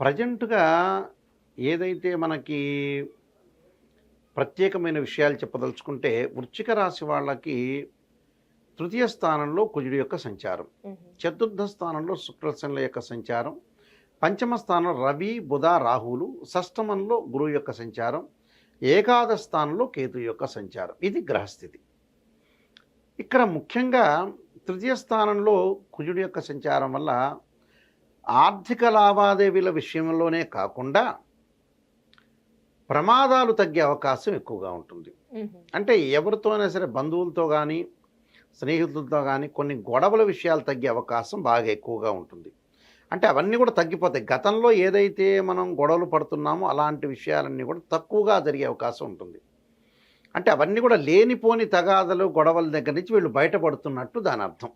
ప్రజెంట్గా ఏదైతే మనకి ప్రత్యేకమైన విషయాలు చెప్పదలుచుకుంటే వృశ్చిక రాశి వాళ్ళకి తృతీయ స్థానంలో కుజుడి యొక్క సంచారం. చతుర్థ స్థానంలో శుక్రశనుల యొక్క సంచారం పంచమ స్థానంలో రవి బుధ రాహువులు షష్టమంలో గురువు యొక్క సంచారం ఏకాదశ స్థానంలో కేతు యొక్క సంచారం ఇది గ్రహస్థితి ఇక్కడ ముఖ్యంగా తృతీయ స్థానంలో కుజుడి యొక్క సంచారం వల్ల ఆర్థిక లావాదేవీల విషయంలోనే కాకుండా ప్రమాదాలు తగ్గే అవకాశం ఎక్కువగా ఉంటుంది. అంటే ఎవరితోనైనా సరే బంధువులతో కానీ స్నేహితులతో కానీ కొన్ని గొడవల విషయాలు తగ్గే అవకాశం బాగా ఎక్కువగా ఉంటుంది. అంటే అవన్నీ కూడా తగ్గిపోతాయి. గతంలో ఏదైతే మనం గొడవలు పడుతున్నామో అలాంటి విషయాలన్నీ కూడా తక్కువగా జరిగే అవకాశం ఉంటుంది. అంటే అవన్నీ కూడా లేనిపోని తగాదలు గొడవల దగ్గర నుంచి వీళ్ళు బయటపడుతున్నట్టు దాని అర్థం.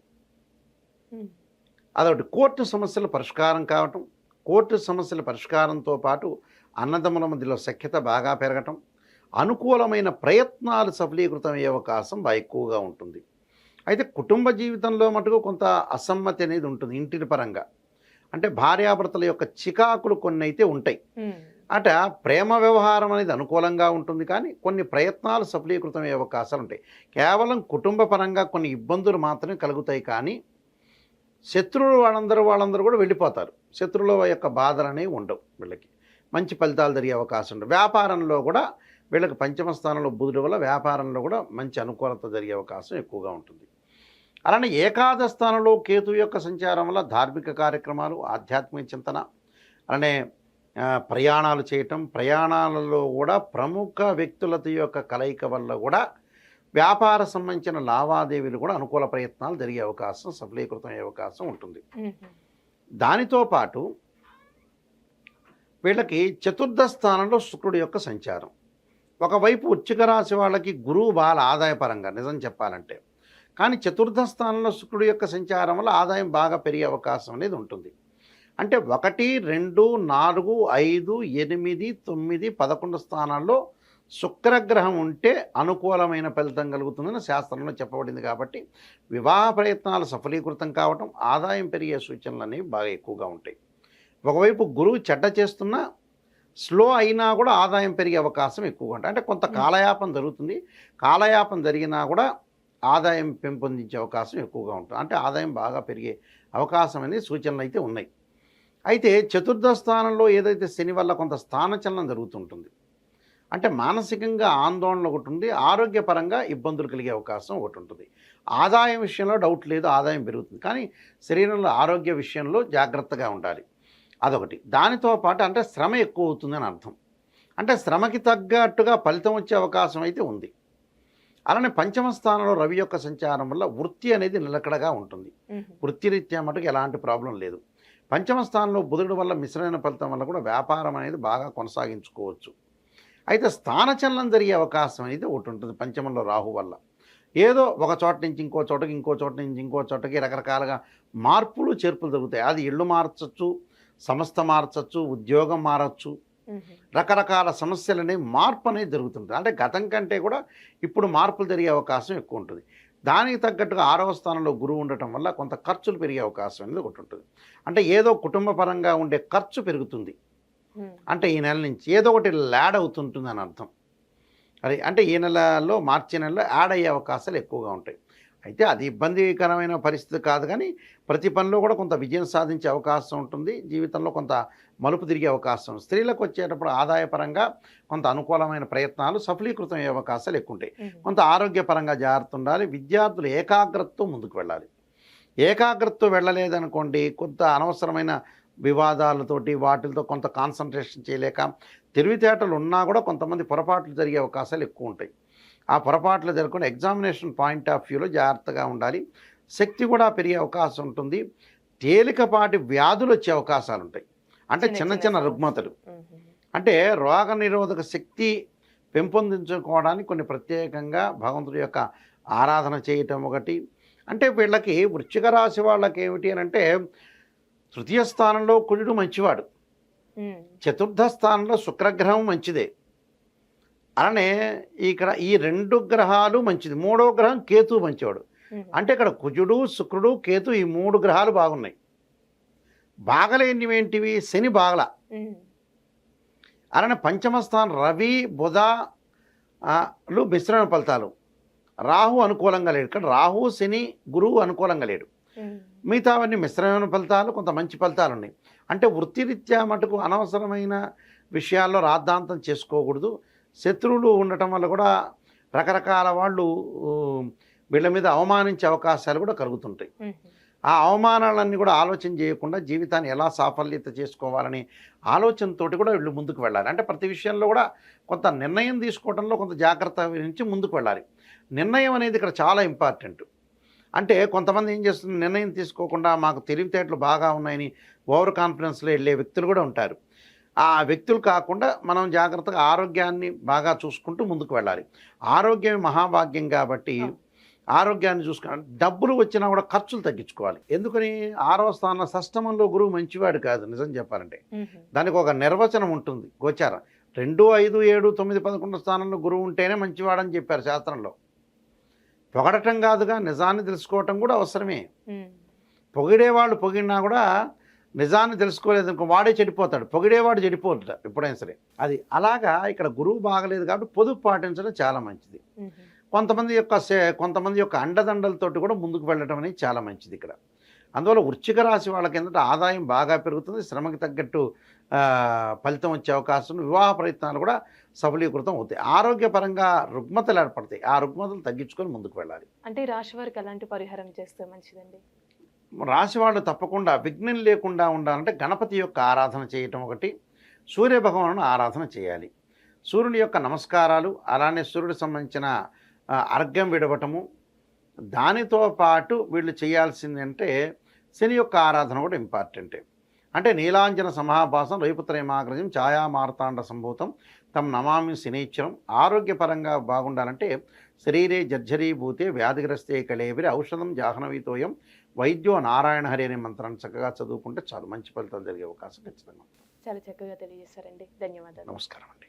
అదొకటి. కోర్టు సమస్యల పరిష్కారం కావటం కోర్టు సమస్యల పరిష్కారంతో పాటు అన్నదమ్ముల మధ్యలో సఖ్యత బాగా పెరగటం అనుకూలమైన ప్రయత్నాలు సఫలీకృతమయ్యే అవకాశం బాగా ఎక్కువగా ఉంటుంది. అయితే కుటుంబ జీవితంలో మటుకు కొంత అసమ్మతి అనేది ఉంటుంది ఇంటి పరంగా. అంటే భార్యాభర్తల యొక్క చికాకులు కొన్ని అయితే ఉంటాయి. అట ప్రేమ వ్యవహారం అనేది అనుకూలంగా ఉంటుంది కానీ కొన్ని ప్రయత్నాలు సఫలీకృతమయ్యే అవకాశాలు ఉంటాయి. కేవలం కుటుంబ పరంగా కొన్ని ఇబ్బందులు మాత్రమే కలుగుతాయి కానీ శత్రువులు వాళ్ళందరూ వాళ్ళందరూ కూడా వెళ్ళిపోతారు. శత్రువుల యొక్క బాధలు అనేవి ఉండవు వీళ్ళకి. మంచి ఫలితాలు జరిగే అవకాశం ఉంటుంది వ్యాపారంలో కూడా వీళ్ళకి పంచమ స్థానంలో బుధుడు వల్ల వ్యాపారంలో కూడా మంచి అనుకూలత జరిగే అవకాశం ఎక్కువగా ఉంటుంది. అలానే ఏకాదశ స్థానంలో కేతు యొక్క సంచారం వల్ల ధార్మిక కార్యక్రమాలు ఆధ్యాత్మిక చింతన అలానే ప్రయాణాలు చేయటం ప్రయాణాలలో కూడా ప్రముఖ వ్యక్తులతో యొక్క కలయిక వల్ల కూడా వ్యాపార సంబంధించిన లావాదేవీలు కూడా అనుకూల ప్రయత్నాలు జరిగే అవకాశం సఫలీకృతం అయ్యే అవకాశం ఉంటుంది. దానితో పాటు వీళ్ళకి చతుర్థ స్థానంలో శుక్రుడి యొక్క సంచారం. ఒకవైపు ఉచ్చిక రాశి వాళ్ళకి గురువు బాగా ఆదాయపరంగా నిజం చెప్పాలంటే. కానీ చతుర్థ స్థానంలో శుక్రుడి యొక్క సంచారం వల్ల ఆదాయం బాగా పెరిగే అవకాశం అనేది ఉంటుంది. అంటే ఒకటి రెండు నాలుగు ఐదు ఎనిమిది తొమ్మిది పదకొండు స్థానాల్లో శుక్రగ్రహం ఉంటే అనుకూలమైన ఫలితం కలుగుతుందని శాస్త్రంలో చెప్పబడింది కాబట్టి వివాహ ప్రయత్నాలు సఫలీకృతం కావటం ఆదాయం పెరిగే సూచనలు అనేవి బాగా ఎక్కువగా ఉంటాయి. ఒకవైపు గురువు చెడ్డ చేస్తున్నా స్లో అయినా కూడా ఆదాయం పెరిగే అవకాశం ఎక్కువగా ఉంటుంది అంటే కొంత కాలయాపం జరుగుతుంది. కాలయాపం జరిగినా కూడా ఆదాయం పెంపొందించే అవకాశం ఎక్కువగా ఉంటుంది. అంటే ఆదాయం బాగా పెరిగే అవకాశం అనేది సూచనలు అయితే ఉన్నాయి. అయితే చతుర్థ స్థానంలో ఏదైతే శని వల్ల కొంత స్థానచలనం జరుగుతుంటుంది అంటే మానసికంగా ఆందోళన ఒకటి ఉంది ఆరోగ్యపరంగా ఇబ్బందులు కలిగే అవకాశం ఒకటి ఉంటుంది ఆదాయం విషయంలో డౌట్ లేదు ఆదాయం పెరుగుతుంది. కానీ శరీరంలో ఆరోగ్య విషయంలో జాగ్రత్తగా ఉండాలి. అదొకటి. దానితో పాటు అంటే శ్రమ ఎక్కువ అవుతుందని అర్థం. అంటే శ్రమకి తగ్గట్టుగా ఫలితం వచ్చే అవకాశం అయితే ఉంది. అలానే పంచమ స్థానంలో రవి యొక్క సంచారం వల్ల వృత్తి అనేది నిలకడగా ఉంటుంది. వృత్తిరీత్యా మటుకు ఎలాంటి ప్రాబ్లం లేదు. పంచమ స్థానంలో బుధుడు వల్ల మిశ్రమైన ఫలితం వల్ల కూడా వ్యాపారం అనేది బాగా కొనసాగించుకోవచ్చు. అయితే స్థానచలనం జరిగే అవకాశం అనేది ఒకటి ఉంటుంది పంచమంలో రాహు వల్ల. ఏదో ఒక చోట నుంచి ఇంకో చోటకి ఇంకో చోట నుంచి ఇంకో చోటకి రకరకాలుగా మార్పులు చేర్పులు జరుగుతాయి. అది ఇల్లు మార్చచ్చు సంస్థ మార్చచ్చు ఉద్యోగం మారచ్చు. రకరకాల సమస్యలు అనేవి మార్పు అనేది జరుగుతుంటుంది. అంటే గతం కంటే కూడా ఇప్పుడు మార్పులు జరిగే అవకాశం ఎక్కువ ఉంటుంది. దానికి తగ్గట్టుగా ఆరవ స్థానంలో గురువు ఉండటం వల్ల కొంత ఖర్చులు పెరిగే అవకాశం అనేది ఒకటి ఉంటుంది. అంటే ఏదో కుటుంబ పరంగా ఉండే ఖర్చు పెరుగుతుంది. అంటే ఈ నెల నుంచి ఏదో ఒకటి యాడ్ అవుతుంటుంది అని అర్థం. అది అంటే ఈ నెలలో మార్చి నెలలో యాడ్ అయ్యే అవకాశాలు ఎక్కువగా ఉంటాయి. అయితే అది ఇబ్బందికరమైన పరిస్థితి కాదు కానీ ప్రతి పనిలో కూడా కొంత విజయం సాధించే అవకాశం ఉంటుంది. జీవితంలో కొంత మలుపు తిరిగే అవకాశం స్త్రీలకు వచ్చేటప్పుడు ఆదాయపరంగా కొంత అనుకూలమైన ప్రయత్నాలు సఫలీకృతం అయ్యే అవకాశాలు ఎక్కువ ఉంటాయి. కొంత ఆరోగ్యపరంగా జాగ్రత్త ఉండాలి. విద్యార్థులు ఏకాగ్రతతో ముందుకు వెళ్ళాలి. ఏకాగ్రతతో వెళ్ళలేదనుకోండి కొంత అనవసరమైన వివాదాలతోటి వాటితో కొంత కాన్సన్ట్రేషన్ చేయలేక తెలివితేటలు ఉన్నా కూడా కొంతమంది పొరపాట్లు జరిగే అవకాశాలు ఎక్కువ ఉంటాయి. ఆ పొరపాట్లు జరగకుండా ఎగ్జామినేషన్ పాయింట్ ఆఫ్ వ్యూలో జాగ్రత్తగా ఉండాలి. శక్తి కూడా పెరిగే అవకాశం ఉంటుంది. తేలికపాటి వ్యాధులు వచ్చే అవకాశాలు ఉంటాయి. అంటే చిన్న చిన్న. రుగ్మతలు. అంటే రోగ నిరోధక శక్తి పెంపొందించుకోవడానికి కొన్ని ప్రత్యేకంగా భగవంతుడి యొక్క ఆరాధన చేయటం ఒకటి. అంటే వీళ్ళకి వృశ్చిక రాశి వాళ్ళకి ఏమిటి అని అంటే తృతీయ స్థానంలో కుజుడు మంచివాడు. చతుర్థ స్థానంలో శుక్రగ్రహం మంచిదే. అలానే ఇక్కడ ఈ రెండు గ్రహాలు మంచిది. మూడో గ్రహం కేతు మంచివాడు. అంటే ఇక్కడ కుజుడు శుక్రుడు కేతు ఈ మూడు గ్రహాలు బాగున్నాయి. బాగలేనివి ఏంటివి శని బాగల. అలానే పంచమ స్థానం రవి బుధ లు మిశ్రమ ఫలితాలు. రాహు అనుకూలంగా లేడు. ఇక్కడ రాహు శని గురువు అనుకూలంగా లేడు. మ్మ్. మిగతావన్నీ మిశ్రమైన ఫలితాలు కొంత మంచి ఫలితాలు ఉన్నాయి అంటే వృత్తిరీత్యా మటుకు అనవసరమైన విషయాల్లో రాద్ధాంతం చేసుకోకూడదు. శత్రువులు ఉండటం వల్ల కూడా రకరకాల వాళ్ళు వీళ్ళ మీద అవమానించే అవకాశాలు కూడా కలుగుతుంటాయి. ఆ అవమానాలన్నీ కూడా ఆలోచన చేయకుండా జీవితాన్ని ఎలా సాఫల్యత చేసుకోవాలని ఆలోచనతోటి కూడా వీళ్ళు ముందుకు వెళ్ళాలి. అంటే ప్రతి విషయంలో కూడా కొంత నిర్ణయం తీసుకోవడంలో కొంత జాగ్రత్త వహించి ముందుకు వెళ్ళాలి. నిర్ణయం అనేది ఇక్కడ చాలా ఇంపార్టెంట్. అంటే కొంతమంది ఏం చేస్తుంది? నిర్ణయం తీసుకోకుండా మాకు తెలివితేటలు బాగా ఉన్నాయని ఓవర్ కాన్ఫిడెన్స్లో వెళ్ళే వ్యక్తులు కూడా ఉంటారు. ఆ వ్యక్తులు కాకుండా మనం జాగ్రత్తగా ఆరోగ్యాన్ని బాగా చూసుకుంటూ ముందుకు వెళ్ళాలి. ఆరోగ్యమే మహాభాగ్యం కాబట్టి ఆరోగ్యాన్ని చూసుకోవాలి డబ్బులు వచ్చినా కూడా ఖర్చులు తగ్గించుకోవాలి. ఎందుకని? ఆరో స్థానం షష్టమంలో గురువు మంచివాడు కాదు నిజం చెప్పాలంటే. దానికి ఒక నిర్వచనం ఉంటుంది గోచారం. రెండు ఐదు ఏడు తొమ్మిది పదకొండు స్థానంలో గురువు ఉంటేనే మంచివాడని చెప్పారు శాస్త్రంలో. పొగడటం కాదుగా నిజాన్ని తెలుసుకోవటం కూడా అవసరమే. పొగిడేవాళ్ళు పొగిడినా కూడా నిజాన్ని తెలుసుకోలేదు ఇంకో వాడే చెడిపోతాడు. పొగిడేవాడు చెడిపోతాడు ఎప్పుడైనా సరే. అది అలాగా ఇక్కడ గురువు బాగలేదు కాబట్టి పొదుపు పాటించడం చాలా మంచిది. కొంతమంది యొక్క సే- కొంతమంది యొక్క అండదండలతోటి కూడా ముందుకు వెళ్ళడం అనేది చాలా మంచిది ఇక్కడ. అందువల్ల వృశ్చిక రాశి వాళ్ళకి ఏంటంటే ఆదాయం బాగా పెరుగుతుంది శ్రమకి తగ్గట్టు ఫలితం వచ్చే అవకాశం. వివాహ ప్రయత్నాలు కూడా సఫలీకృతం అవుతాయి. ఆరోగ్యపరంగా రుగ్మతలు ఏర్పడతాయి. ఆ రుగ్మతలు తగ్గించుకొని ముందుకు వెళ్ళాలి. అంటే రాశి వారికి ఎలాంటి పరిహారం చేస్తే మంచిదండి? రాశి వాళ్ళు తప్పకుండా విఘ్నం లేకుండా ఉండాలంటే గణపతి యొక్క ఆరాధన చేయటం ఒకటి సూర్య భగవాను ఆరాధన చేయాలి. సూర్యుని యొక్క నమస్కారాలు అలానే సూర్యుడికి సంబంధించిన అర్ఘ్యం విడవటము దానితో పాటు వీళ్ళు చేయాల్సింది అంటే శని యొక్క ఆరాధన కూడా ఇంపార్టెంటే. అంటే నీలాంజన సమాభాసం రైపుత్రయమాగ్రజం ఛాయా మార్తాండ సంభూతం తమ నమామి శనీశ్వరం ఆరోగ్యపరంగా బాగుండాలంటే శరీరే జర్జరీభూతే వ్యాధిగ్రస్తే కళేవిరి ఔషధం జాహ్నవీతోయం వైద్యో నారాయణ హరి అనే మంత్రాన్ని చక్కగా చదువుకుంటే చాలా. మంచి ఫలితాలు జరిగే అవకాశం ఖచ్చితంగా. చాలా చక్కగా తెలియజేశారండి. ధన్యవాదాలు. నమస్కారం అండి.